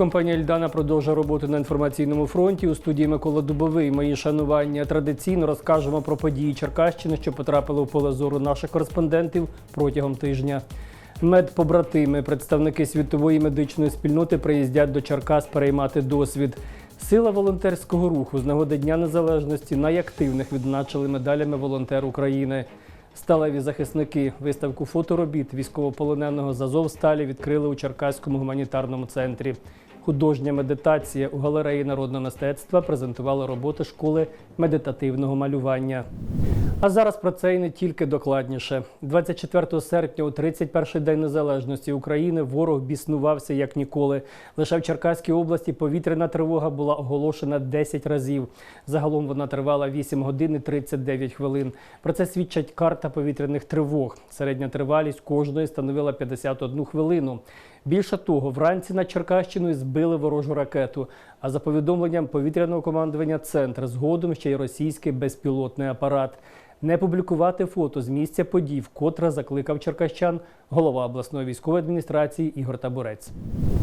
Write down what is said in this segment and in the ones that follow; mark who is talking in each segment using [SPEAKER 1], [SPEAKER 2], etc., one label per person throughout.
[SPEAKER 1] Телекомпанія Ільдана продовжує роботу на інформаційному фронті. У студії Микола Дубовий. Мої шанування традиційно розкажемо про події Черкащини, що потрапили у поле зору наших кореспондентів протягом тижня. Медпобратими, представники світової медичної спільноти приїздять до Черкас переймати досвід. Сила волонтерського руху з нагоди Дня Незалежності найактивних відзначили медалями волонтер України. Сталеві захисники виставку фоторобіт військовополоненого з Азовсталі відкрили у Черкаському гуманітарному центрі. Художня медитація у галереї народного мистецтва презентувала роботи школи медитативного малювання. А зараз про це і не тільки докладніше. 24 серпня, у 31-й день незалежності України, ворог біснувався як ніколи. Лише в Черкаській області повітряна тривога була оголошена 10 разів. Загалом вона тривала 8 годин і 39 хвилин. Про це свідчать карта повітряних тривог. Середня тривалість кожної становила 51 хвилину. Більше того, вранці над Черкащиною збили ворожу ракету. А за повідомленням повітряного командування центр згодом ще й російський безпілотний апарат. Не публікувати фото з місця подій, вкотре закликав черкащан голова обласної військової адміністрації Ігор Табурець.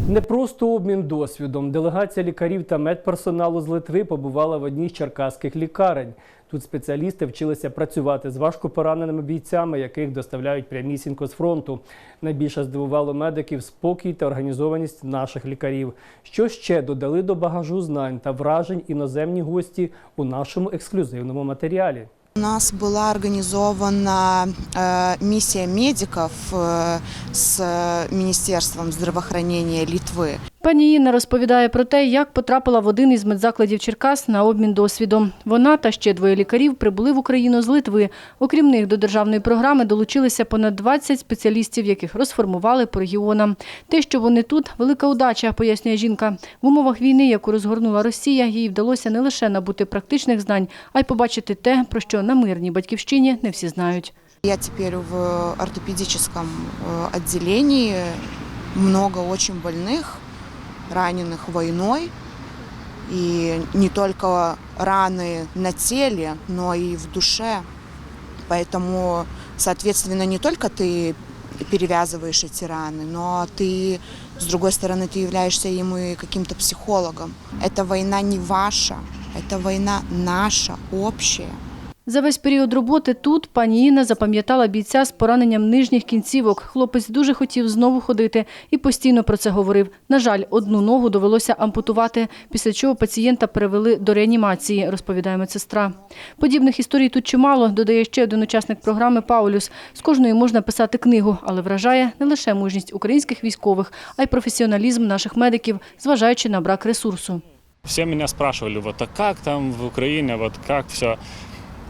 [SPEAKER 1] Не просто обмін досвідом. Делегація лікарів та медперсоналу з Литви побувала в одній з черкаських лікарень. Тут спеціалісти вчилися працювати з важко пораненими бійцями, яких доставляють прямісінько з фронту. Найбільше здивувало медиків спокій та організованість наших лікарів. Що ще додали до багажу знань та вражень іноземні гості у нашому ексклюзивному матеріалі.
[SPEAKER 2] У нас была организована э, миссия медиков э, с э, Министерством здравоохранения Литвы.
[SPEAKER 3] Пані Інна розповідає про те, як потрапила в один із медзакладів Черкас на обмін досвідом. Вона та ще двоє лікарів прибули в Україну з Литви. Окрім них, до державної програми долучилися понад 20 спеціалістів, яких розформували по регіонам. Те, що вони тут, велика удача, пояснює жінка. В умовах війни, яку розгорнула Росія, їй вдалося не лише набути практичних знань, а й побачити те, про що на мирній батьківщині не всі знають.
[SPEAKER 2] Я теперь в ортопедическом э, отделении. Много очень больных, раненых войной. И не только раны на теле, но и в душе. Поэтому, соответственно, не только ты перевязываешь эти раны, но ты, с другой стороны, ты являешься ему и каким-то психологом. Эта война не ваша, это война наша, общая.
[SPEAKER 3] За весь період роботи тут пані Інна запам'ятала бійця з пораненням нижніх кінцівок. Хлопець дуже хотів знову ходити і постійно про це говорив. На жаль, одну ногу довелося ампутувати, після чого пацієнта перевели до реанімації, розповідає медсестра. Подібних історій тут чимало, додає ще один учасник програми Паулюс. З кожної можна писати книгу, але вражає не лише мужність українських військових, а й професіоналізм наших медиків, зважаючи на брак ресурсу.
[SPEAKER 4] Все меня спрашивали, как там в Украине, вот как все.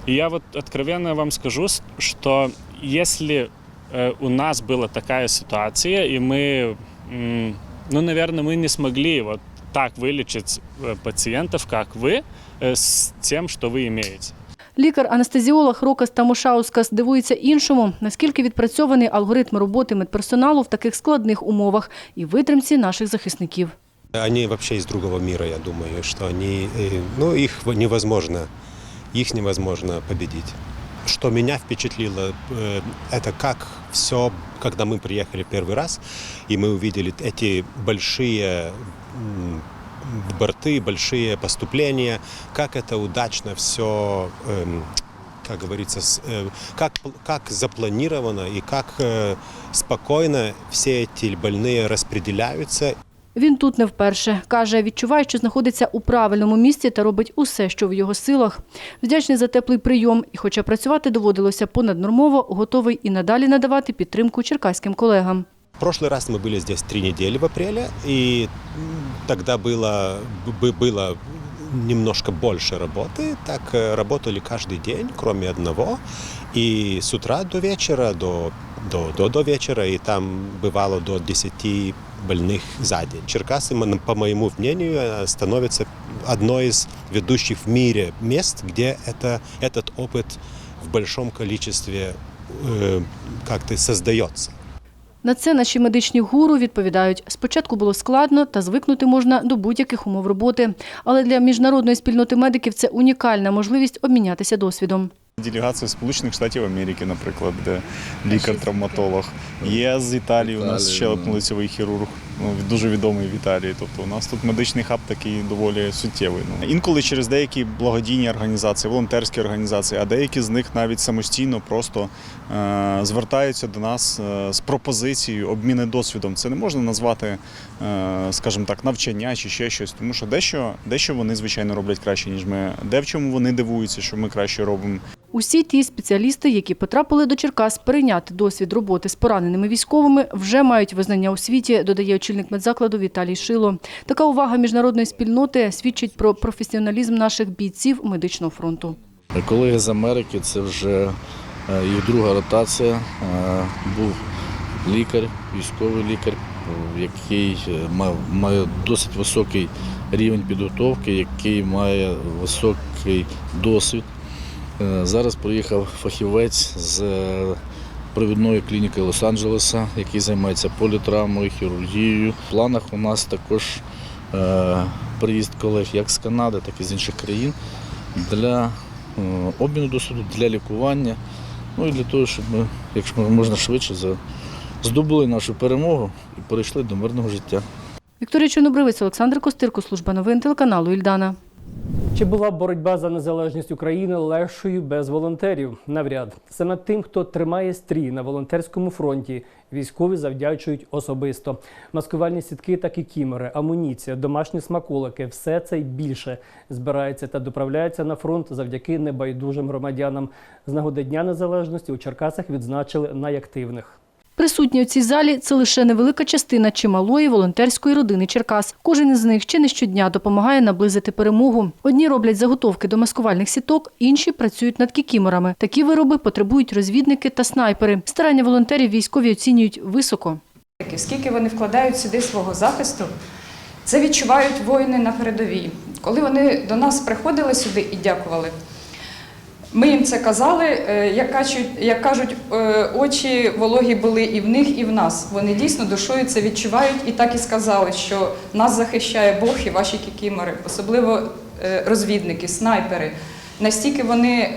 [SPEAKER 4] И я вот откровенно вам скажу, с- что если э, у нас была такая ситуация, и мы, м, ну, наверное, мы не смогли вот так вылечить э, пациентов, как вы, э, с тем, что вы имеете.
[SPEAKER 3] Лікар-анестезіолог Рокас Тамушаускас дивується іншому, наскільки відпрацьований алгоритм роботи медперсоналу в таких складних умовах і витримці наших захисників.
[SPEAKER 5] Они вообще из другого мира, я думаю, что они, э, ну, их невозможно, их невозможно победить. Что меня впечатлило, э, это как все, когда мы приехали первый раз, и мы увидели эти большие м, борты, большие поступления, как это удачно все, как говорится, с- э, как, как запланировано и как э, спокойно все эти больные распределяются
[SPEAKER 3] Він тут не вперше. Каже, відчуває, що знаходиться у правильному місці та робить усе, що в його силах. Вдячний за теплий прийом. І хоча працювати доводилося понаднормово, готовий і надалі надавати підтримку черкаським колегам.
[SPEAKER 5] В прошлый раз мы были здесь три недели в апреле, и м, тогда было, бы- было немножко больше работы. Так э, работали каждый день, кроме одного. И с утра до вечера, до, до, до, до вечера, и там бывало до 10 больных за день. Черкасы, м, по моему мнению, э, становится одной из ведущих в мире мест, где это, этот опыт в большом количестве э, как-то создается.
[SPEAKER 3] На це наші медичні гуру відповідають, спочатку було складно та звикнути можна до будь-яких умов роботи. Але для міжнародної спільноти медиків це унікальна можливість обмінятися досвідом.
[SPEAKER 6] Делегація Сполучених Штатів Америки, наприклад, де лікар-травматолог. Є з Італії у нас ще лицевий хірург. Дуже відомий в Італії. Тобто у нас тут медичний хаб такий доволі суттєвий. Ну, інколи через деякі благодійні організації, волонтерські організації, а деякі з них навіть самостійно просто е, звертаються до нас е, з пропозицією обміни досвідом. Це не можна назвати, е, скажімо так, навчання чи ще щось, тому що дещо, дещо вони, звичайно, роблять краще, ніж ми. Де в чому вони дивуються, що ми краще робимо.
[SPEAKER 3] Усі ті спеціалісти, які потрапили до Черкас перейняти досвід роботи з пораненими військовими, вже мають визнання у світі, додає очільник медзакладу Віталій Шило. Така увага міжнародної спільноти свідчить про професіоналізм наших бійців медичного фронту.
[SPEAKER 7] Колеги з Америки це вже е, їх друга ротація. Е, Був лікар, військовий лікар, який е, має досить високий рівень підготовки, який має високий досвід. Е, Зараз приїхав фахівець з е, провідної клініки Лос-Анджелеса, який займається політравмою, хірургією. В планах у нас також е, приїзд колег як з Канади, так і з інших країн для обміну досвіду, для лікування, ну і для того, щоб ми, якщо можна швидше, здобули нашу перемогу і перейшли до мирного життя.
[SPEAKER 3] Вікторія Чорнобривець, Олександр Костирко, служба новин телеканалу Ільдана.
[SPEAKER 1] Чи була боротьба за незалежність України легшою без волонтерів? Навряд саме тим, хто тримає стрій на волонтерському фронті, військові завдячують особисто. Маскувальні сітки, так і кімери, амуніція, домашні смаколики все це й більше збирається та доправляється на фронт завдяки небайдужим громадянам. З нагоди Дня Незалежності у Черкасах відзначили найактивних.
[SPEAKER 3] Присутні у цій залі це лише невелика частина чималої волонтерської родини Черкас. Кожен із них чи не щодня допомагає наблизити перемогу. Одні роблять заготовки до маскувальних сіток, інші працюють над кікіморами. Такі вироби потребують розвідники та снайпери. Старання волонтерів військові оцінюють високо.
[SPEAKER 8] Скільки вони вкладають сюди свого захисту, це відчувають воїни на передовій. Коли вони до нас приходили сюди і дякували, ми їм це казали, е, як кажуть, як кажуть, е, очі вологі були і в них, і в нас. Вони дійсно душою це відчувають і так і сказали, що нас захищає Бог і ваші кікімори, особливо е, розвідники, снайпери. Настільки вони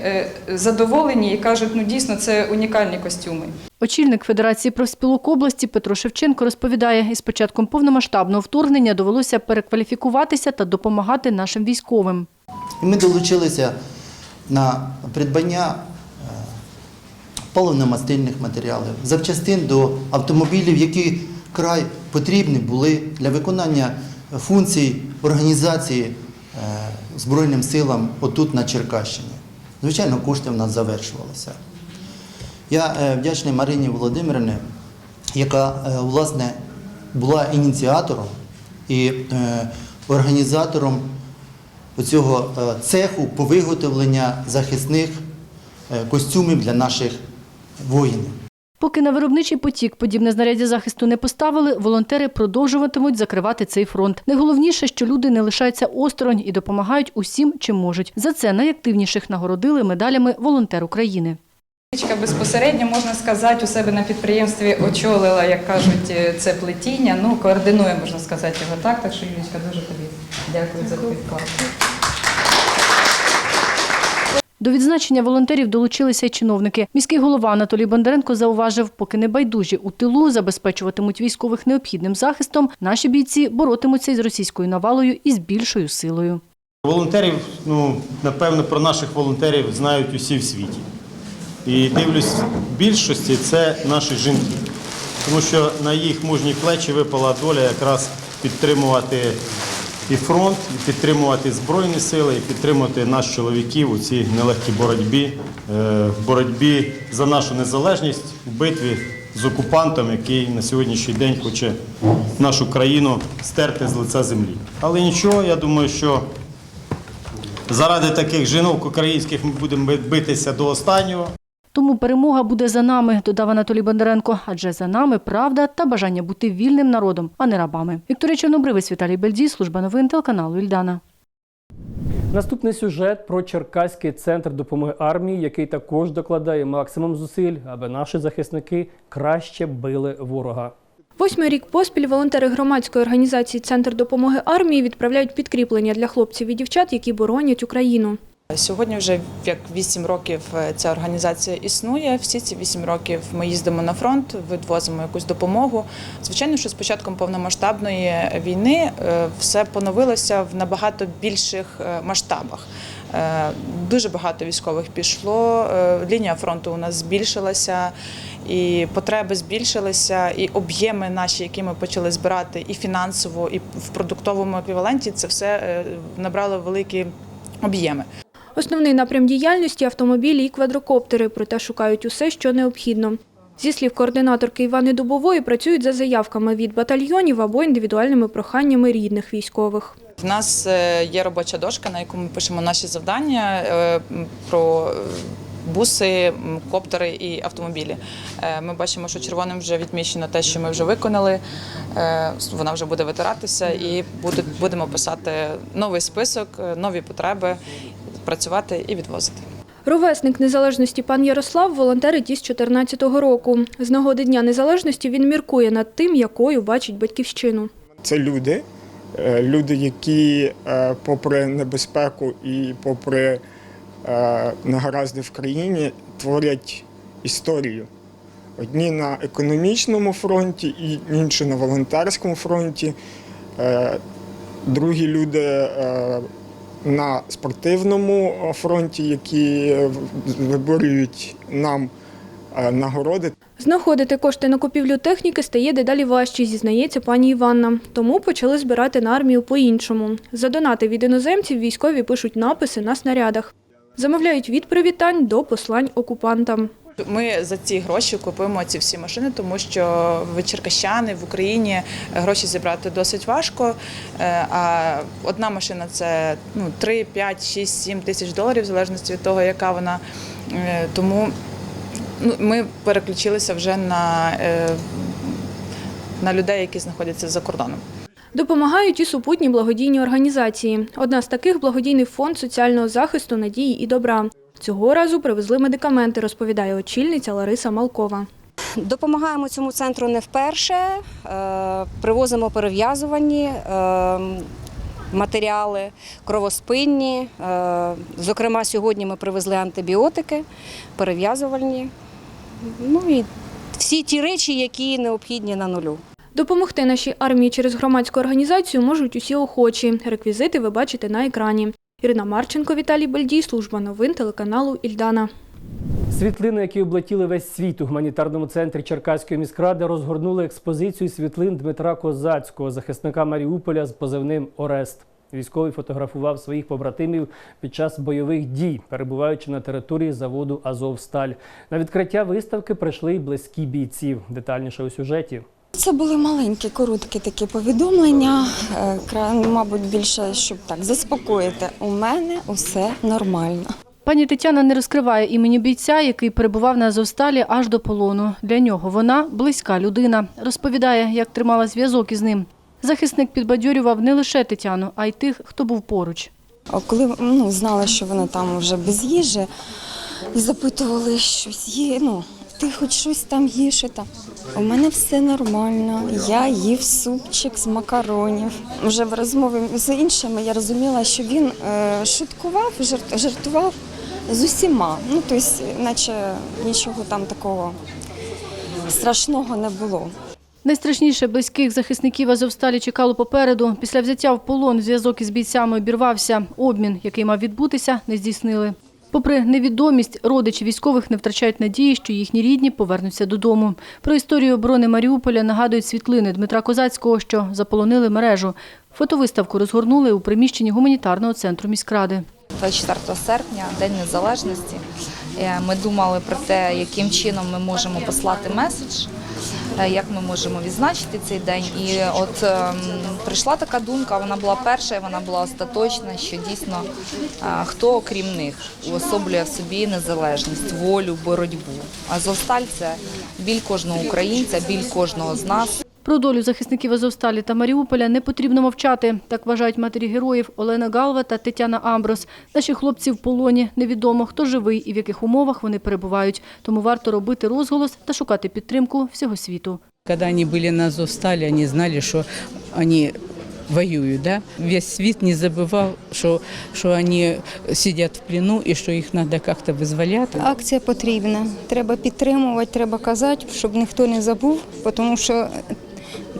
[SPEAKER 8] задоволені і кажуть, ну дійсно це унікальні костюми.
[SPEAKER 3] Очільник Федерації профспілок області Петро Шевченко розповідає, із початком повномасштабного вторгнення довелося перекваліфікуватися та допомагати нашим військовим.
[SPEAKER 9] Ми долучилися на придбання е, паливно-мастильних матеріалів, запчастин до автомобілів, які край потрібні були для виконання функцій організації е, Збройним силам отут на Черкащині. Звичайно, кошти в нас завершувалися. Я е, вдячний Марині Володимирівні, яка власне була ініціатором і організатором цього цеху по виготовленню захисних е, костюмів для наших воїнів.
[SPEAKER 3] Поки на виробничий потік подібне знаряддя захисту не поставили, волонтери продовжуватимуть закривати цей фронт. Найголовніше, що люди не лишаються осторонь і допомагають усім, чим можуть. За це найактивніших нагородили медалями волонтер України.
[SPEAKER 8] Річка безпосередньо, можна сказати, у себе на підприємстві очолила, як кажуть, е, це плетіння. Ну, координує, можна сказати, його так. Так що, Юлічка, дуже тобі дякую за вклад.
[SPEAKER 3] До відзначення волонтерів долучилися й чиновники. Міський голова Анатолій Бондаренко зауважив, поки не байдужі у тилу забезпечуватимуть військових необхідним захистом, наші бійці боротимуться із російською навалою і з більшою силою.
[SPEAKER 10] Волонтерів, ну, напевно, про наших волонтерів знають усі в світі. І дивлюсь, в більшості це наші жінки. Тому що на їх мужні плечі випала доля якраз підтримувати і фронт, і підтримувати Збройні сили, і підтримувати наших чоловіків у цій нелегкій боротьбі, е, в боротьбі за нашу незалежність в битві з окупантом, який на сьогоднішній день хоче нашу країну стерти з лиця землі. Але нічого, я думаю, що Заради таких жінок українських ми будемо битися до останнього.
[SPEAKER 3] Тому перемога буде за нами, додав Анатолій Бондаренко. Адже за нами правда та бажання бути вільним народом, а не рабами. Вікторія Чорнобривець, Віталій Бельдій, служба новин телеканалу Ільдана.
[SPEAKER 1] Наступний сюжет про Черкаський центр допомоги армії, який також докладає максимум зусиль, аби наші захисники краще били ворога.
[SPEAKER 11] Восьмий рік поспіль волонтери громадської організації Центр допомоги армії відправляють підкріплення для хлопців і дівчат, які боронять Україну.
[SPEAKER 12] Сьогодні вже як 8 років е, ця організація існує. Всі ці 8 років ми їздимо на фронт, відвозимо якусь допомогу. Звичайно, що з початком повномасштабної війни е, все поновилося в набагато більших е, масштабах. Дуже багато військових пішло. Лінія фронту у нас збільшилася, і потреби збільшилися, і об'єми наші, які ми почали збирати, і фінансово, і в продуктовому еквіваленті, це все набрало великі об'єми.
[SPEAKER 11] Основний напрям діяльності автомобілі і квадрокоптери, проте шукають усе, що необхідно. Зі слів координаторки Івани Дубової, працюють за заявками від батальйонів або індивідуальними проханнями рідних військових.
[SPEAKER 12] В нас е, є робоча дошка, на яку ми пишемо наші завдання е, про буси, коптери і автомобілі. Е, Ми бачимо, що червоним вже відмічено те, що ми вже виконали. Вона вже буде витиратися і будемо писати новий список, нові потреби, працювати і відвозити.
[SPEAKER 11] Ровесник незалежності пан Ярослав волонтерить із 14-го року. З нагоди Дня Незалежності він міркує над тим, якою бачить батьківщину.
[SPEAKER 13] Це люди, е, люди, які, е, попри небезпеку і попри е, негаразди в країні, творять історію. Одні на економічному фронті, і інші на волонтерському фронті. Другі люди на спортивному фронті, які виборюють нам е, нагороди.
[SPEAKER 11] Знаходити кошти на купівлю техніки стає дедалі важче, зізнається пані Іванна. Тому почали збирати на армію по-іншому. За донати від іноземців військові пишуть написи на снарядах. Замовляють від привітань до послань окупантам.
[SPEAKER 12] Ми за ці гроші купуємо ці всі машини, тому що в Черкащани в Україні гроші зібрати досить важко. Е, А одна машина це ну 3, 5, 6, 7 тисяч доларів, в залежності від того, яка вона. Е, Тому ну, ми переключилися вже на, е, на людей, які знаходяться за кордоном.
[SPEAKER 11] Допомагають і супутні благодійні організації. Одна з таких благодійний фонд соціального захисту надії і добра. Цього разу привезли медикаменти, розповідає очільниця Лариса Малкова.
[SPEAKER 14] Допомагаємо цьому центру не вперше. Е, Привозимо перев'язувані е, матеріали, кровоспинні. Е, Зокрема, сьогодні ми привезли антибіотики, перев'язувальні. Ну і всі ті речі, які необхідні на нулю.
[SPEAKER 11] Допомогти нашій армії через громадську організацію можуть усі охочі. Реквізити ви бачите на екрані. Ірина Марченко, Віталій Бельдій, служба новин телеканалу Ільдана.
[SPEAKER 1] Світлини, які облетіли весь світ у гуманітарному центрі Черкаської міськради, розгорнули експозицію світлин Дмитра Козацького, захисника Маріуполя з позивним Орест. Військовий фотографував своїх побратимів під час бойових дій, перебуваючи на території заводу Азовсталь. На відкриття виставки прийшли й близькі бійців. Детальніше у сюжеті.
[SPEAKER 15] Це були маленькі, короткі такі повідомлення. е, Мабуть, більше, щоб так заспокоїти. У мене усе нормально.
[SPEAKER 3] Пані Тетяна не розкриває імені бійця, який перебував на Азовсталі аж до полону. Для нього вона близька людина. Розповідає, як тримала зв'язок із ним. Захисник підбадьорював не лише Тетяну, а й тих, хто був поруч.
[SPEAKER 15] Коли ну, знала, що вона там вже без їжі, і запитували щось є. Ну, ти хоч щось там їш? Там. У мене все нормально. Я їв супчик з макаронів. Вже в розмові з іншими я розуміла, що він е, шуткував, жарт- жартував з усіма. Ну, тобто, наче нічого там такого страшного не було.
[SPEAKER 3] Найстрашніше близьких захисників Азовсталі чекало попереду. Після взяття в полон зв'язок із бійцями обірвався. Обмін, який мав відбутися, не здійснили. Попри невідомість, родичі військових не втрачають надії, що їхні рідні повернуться додому. Про історію оборони Маріуполя нагадують світлини Дмитра Козацького, що заполонили мережу. Фотовиставку розгорнули у приміщенні гуманітарного центру міськради.
[SPEAKER 16] 24 серпня, День Незалежності. Е, Ми думали про те, яким чином ми можемо послати меседж, як ми можемо відзначити цей день. І от ем, прийшла така думка, вона була перша, вона була остаточна, що дійсно е, хто окрім них уособлює в собі незалежність, волю, боротьбу. Азовсталь це біль кожного українця, біль кожного з нас.
[SPEAKER 3] Про долю захисників Азовсталі та Маріуполя не потрібно мовчати. Так вважають матері героїв Олена Галва та Тетяна Амброс. Наші хлопці в полоні. Невідомо, хто живий і в яких умовах вони перебувають. Тому варто робити розголос та шукати підтримку всього світу.
[SPEAKER 17] Когда они были на Азовстале, они знали, что они воюють. Да? Весь світ не забував, що, що вони сидять в плену і що їх треба як-то визволяти.
[SPEAKER 15] Акція потрібна. Треба підтримувати, треба казати, щоб ніхто не забув, тому що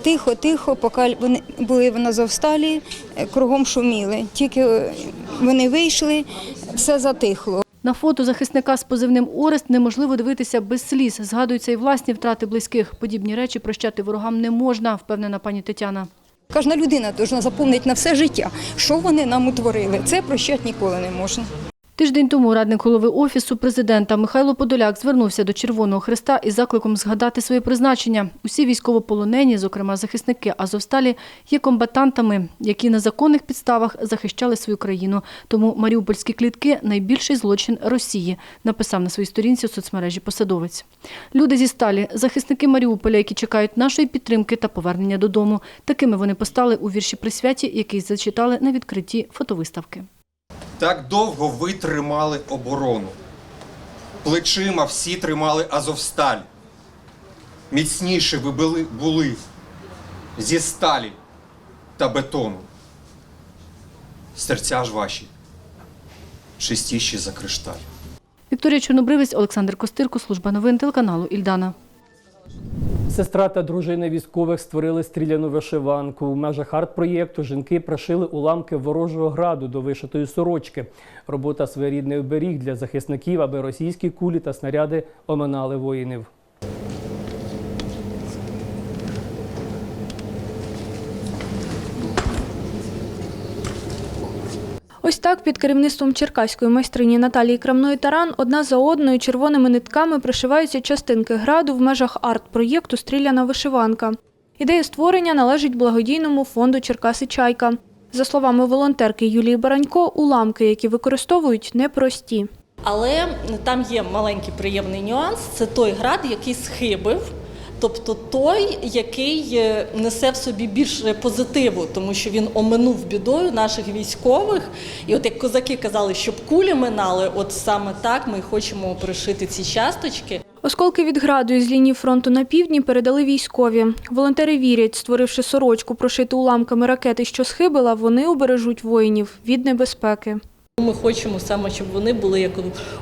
[SPEAKER 15] тихо, тихо, поки вони були в Азовсталі, е, кругом шуміли. Тільки е, вони вийшли, все затихло.
[SPEAKER 3] На фото захисника з позивним Орест неможливо дивитися без сліз. Згадуються і власні втрати близьких. Подібні речі прощати ворогам не можна, впевнена пані Тетяна.
[SPEAKER 15] Кожна людина повинна запомнити на все життя, що вони нам утворили. Це прощати ніколи не можна.
[SPEAKER 3] Тиждень тому радник голови офісу президента Михайло Подоляк звернувся до Червоного Христа із закликом згадати своє призначення. Усі військовополонені, зокрема захисники Азовсталі, є комбатантами, які на законних підставах захищали свою країну. Тому маріупольські клітки найбільший злочин Росії, написав на своїй сторінці у соцмережі посадовець. Люди зі сталі, захисники Маріуполя, які чекають нашої підтримки та повернення додому. Такими вони постали у вірші присвяті, який зачитали на відкритті фотовиставки.
[SPEAKER 18] Так довго ви тримали оборону. Плечима всі тримали Азовсталь. Міцніше ви були, були зі сталі та бетону. Серця ж ваші чистіші за кришталь.
[SPEAKER 3] Вікторія Чорнобривець, Олександр Костирко, служба новин телеканалу Ільдана.
[SPEAKER 1] Сестра та дружина військових створили стріляну вишиванку. У межах арт-проєкту жінки пришили уламки ворожого граду до вишитої сорочки. Робота своєрідний оберіг для захисників, аби російські кулі та снаряди оминали воїнів.
[SPEAKER 11] Ось так під керівництвом черкаської майстрині Наталії Крамної Таран одна за одною червоними нитками пришиваються частинки граду в межах арт-проєкту Стріляна вишиванка. Ідея створення належить благодійному фонду Черкаси Чайка. За словами волонтерки Юлії Баранько, уламки, які використовують, непрості.
[SPEAKER 19] Але там є маленький приємний нюанс це той град, який схибив. Тобто той, який е, несе в собі більше позитиву, тому що він оминув бідою наших військових. І от як козаки казали, щоб кулі минали, от саме так ми хочемо пришити ці часточки.
[SPEAKER 11] Осколки від граду із лінії фронту на півдні передали військові. Волонтери вірять, створивши сорочку, прошиту уламками ракети, що схибила, вони убережуть воїнів від небезпеки.
[SPEAKER 19] Ми хочемо саме, щоб вони були як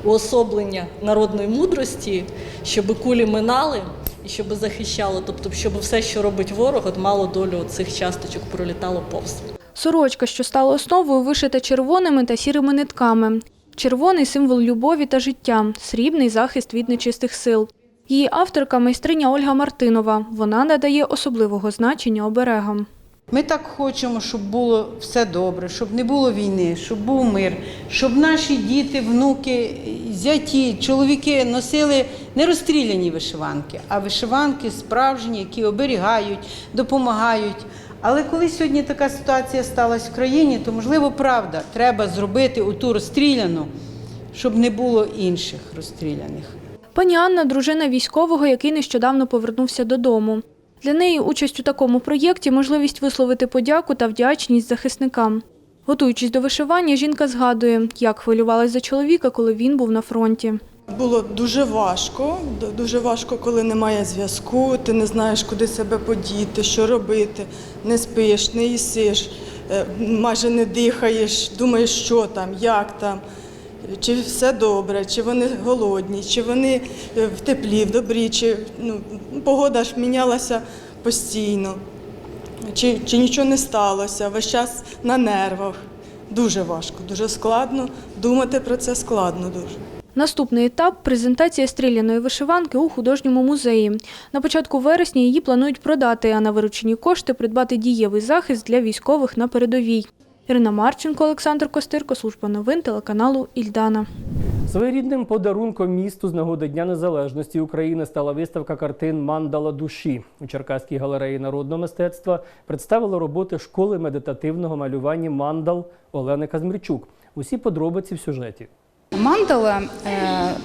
[SPEAKER 19] уособлення народної мудрості, щоб кулі минали щоб захищало, тобто, щоб все, що робить ворог, от мало долю цих часточок пролітало повз.
[SPEAKER 11] Сорочка, що стала основою, вишита червоними та сірими нитками. Червоний символ любові та життя, срібний захист від нечистих сил. Її авторка майстриня Ольга Мартинова. Вона надає особливого значення оберегам.
[SPEAKER 20] Ми так хочемо, щоб було все добре, щоб не було війни, щоб був мир, щоб наші діти, внуки, зяті, чоловіки носили не розстріляні вишиванки, а вишиванки справжні, які оберігають, допомагають. Але коли сьогодні така ситуація сталася в країні, то можливо правда, треба зробити оту розстріляну, щоб не було інших розстріляних.
[SPEAKER 11] Пані Анна дружина військового, який нещодавно повернувся додому. Для неї участь у такому проєкті можливість висловити подяку та вдячність захисникам. Готуючись до вишивання, жінка згадує, як хвилювалась за чоловіка, коли він був на фронті.
[SPEAKER 21] Було дуже важко, дуже важко, коли немає зв'язку, ти не знаєш, куди себе подіти, що робити, не спиш, не їсиш, е, майже не дихаєш, думаєш, що там, як там, чи все добре, чи вони голодні, чи вони е, в теплі, в добрі, чи ну, погода ж мінялася постійно, чи, чи нічого не сталося, весь час на нервах. Дуже важко, дуже складно. Думати про це складно дуже.
[SPEAKER 11] Наступний етап презентація стріляної вишиванки у художньому музеї. На початку вересня її планують продати, а на виручені кошти придбати дієвий захист для військових на передовій. Ірина Марченко, Олександр Костирко, служба новин телеканалу Ільдана.
[SPEAKER 1] Своєрідним подарунком місту з нагоди Дня Незалежності України стала виставка картин Мандала душі. У Черкаській галереї народного мистецтва представили роботи школи медитативного малювання мандал Олени Казмірчук. Усі подробиці в сюжеті.
[SPEAKER 22] Мандала е,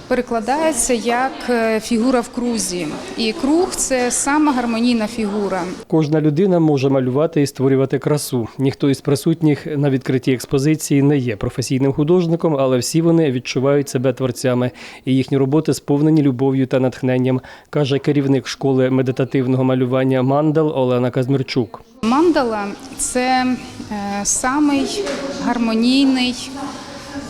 [SPEAKER 22] перекладається як е, фігура в крузі, і круг це сама гармонійна фігура.
[SPEAKER 1] Кожна людина може малювати і створювати красу. Ніхто із присутніх на відкритій експозиції не є професійним художником, але всі вони відчувають себе творцями, і їхні роботи сповнені любов'ю та натхненням, каже керівник школи медитативного малювання Мандал Олена Казмірчук.
[SPEAKER 22] Мандала це е, самий гармонійний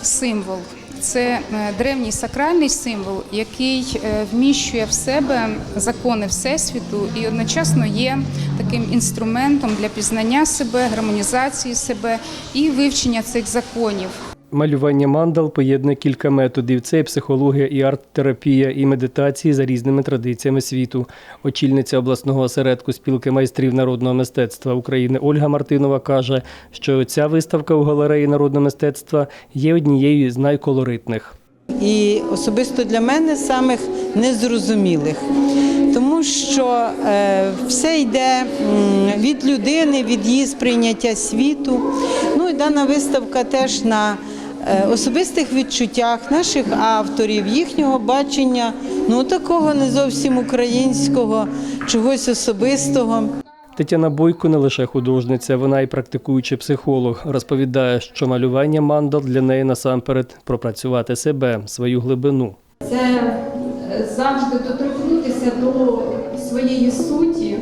[SPEAKER 22] символ. Це е, древній сакральний символ, який е, вміщує в себе закони Всесвіту і одночасно є таким інструментом для пізнання себе, гармонізації себе і вивчення цих законів.
[SPEAKER 1] Малювання мандал поєднує кілька методів: це і психологія, і арт-терапія, і медитації за різними традиціями світу. Очільниця обласного осередку спілки майстрів народного мистецтва України Ольга Мартинова каже, що ця виставка у галереї народного мистецтва є однією з найколоритних.
[SPEAKER 20] і особисто для мене самих незрозумілих. Тому що е, все йде від людини, від її сприйняття світу. Ну і дана виставка теж на особистих відчуттях наших авторів, їхнього бачення, ну такого не зовсім українського, чогось особистого.
[SPEAKER 1] Тетяна Бойко не лише художниця, вона і практикуючий психолог. Розповідає, що малювання мандал для неї насамперед пропрацювати себе, свою глибину.
[SPEAKER 23] Це е, завжди доторкнутися до своєї суті, е,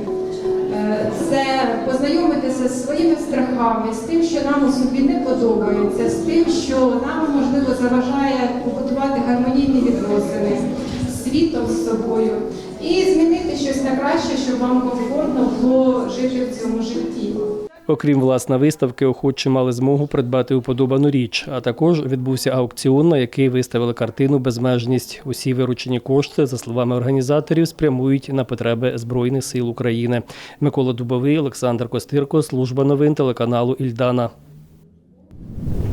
[SPEAKER 23] познайомитися з своїми страхами, з тим, що нам у собі не подобається, з тим, що нам можливо заважає побудувати гармонійні відносини з світом з собою, і змінити щось на краще, щоб вам комфортно було жити в цьому житті.
[SPEAKER 1] Окрім власне виставки, охочі мали змогу придбати уподобану річ. А також відбувся аукціон, на який виставили картину Безмежність. Усі виручені кошти, за словами організаторів, спрямують на потреби Збройних сил України. Микола Дубовий, Олександр Костирко, служба новин телеканалу Ільдана.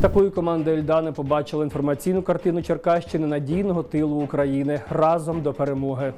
[SPEAKER 1] Такою командою Ільдани побачила інформаційну картину Черкащини надійного тилу України разом до перемоги.